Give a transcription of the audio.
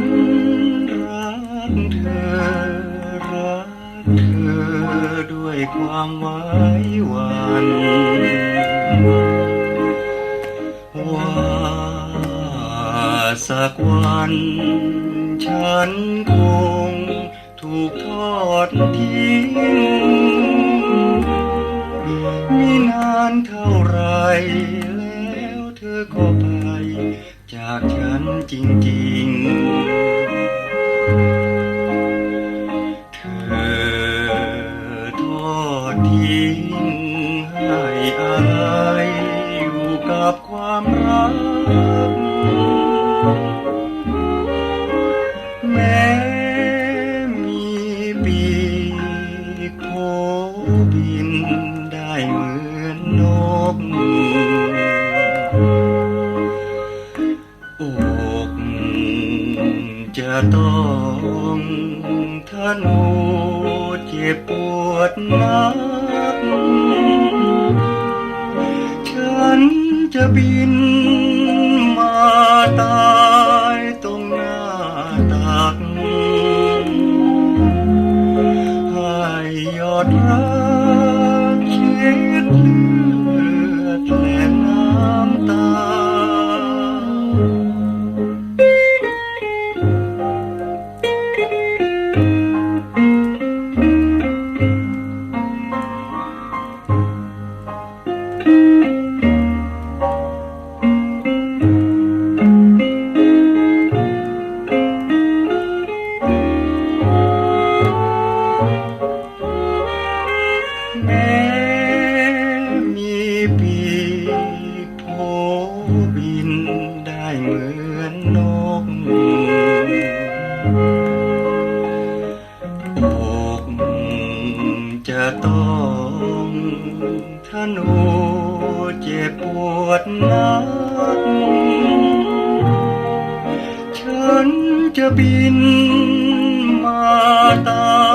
นรักเธอ รักเธอด้วยความไว้วันว่าสักวัน ฉันคงถูกทอดทิ้งมีนานเท่าไรแล้วเธอก็ไป จากฉันจริงๆ ให้อะไรอยู่กับความรัก แม้มีปีกโผบินได้เหมือนนกอกจะต้องทะนุเจ็บปวดนัก จะบินมาตายตรงหน้าตักให้ยอดรักเช็ดเลือดและน้ำตาแกอกจะต้องทนุเจ็บปวดนักฉันจะบินมาตา